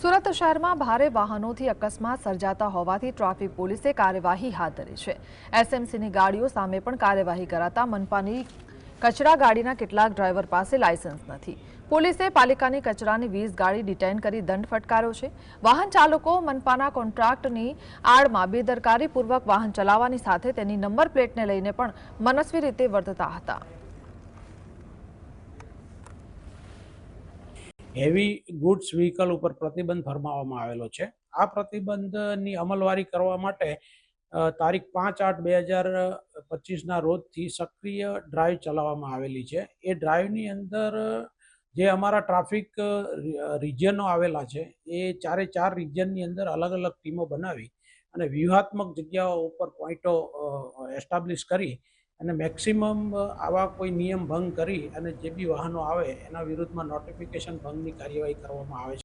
સુરત શહેરમાં ભારે વાહનોથી અકસ્માત સર્જાતા હોવાથી ટ્રાફિક પોલીસે કાર્યવાહી હાથ ધરી છે. એસએમસીની ગાડીઓ સામે પણ કાર્યવાહી કરાતા મનપાની કચરા ગાડીના કેટલાક ડ્રાઈવર પાસે લાયસન્સ નથી. પોલીસે પાલિકાની કચરાની વીસ ગાડી ડિટેઇન કરી દંડ ફટકાર્યો છે. વાહન ચાલકો મનપાના કોન્ટ્રાક્ટની આડમાં બેદરકારીપૂર્વક વાહન ચલાવવાની સાથે તેની નંબર પ્લેટને લઈને પણ મનસ્વી રીતે વર્તતા હતા. હેવી ગુડ્સ વ્હીકલ ઉપર પ્રતિબંધ ફરમાવવામાં આવેલો છે. આ પ્રતિબંધની અમલવારી કરવા માટે તારીખ પાંચ આઠ બે હજાર પચીસના રોજથી સક્રિય ડ્રાઈવ ચલાવવામાં આવેલી છે. એ ડ્રાઈવની અંદર, જે અમારા ટ્રાફિક રિજનો આવેલા છે, એ ચારે ચાર રિજનની અંદર અલગ અલગ ટીમો બનાવી અને વ્યૂહાત્મક જગ્યાઓ ઉપર પોઈન્ટો એસ્ટાબ્લિશ કરી અને મેક્સિમમ આવા કોઈ નિયમ ભંગ કરી અને જે બી વાહનો આવે, એના વિરુદ્ધમાં નોટિફિકેશન ભંગની કાર્યવાહી કરવામાં આવે છે.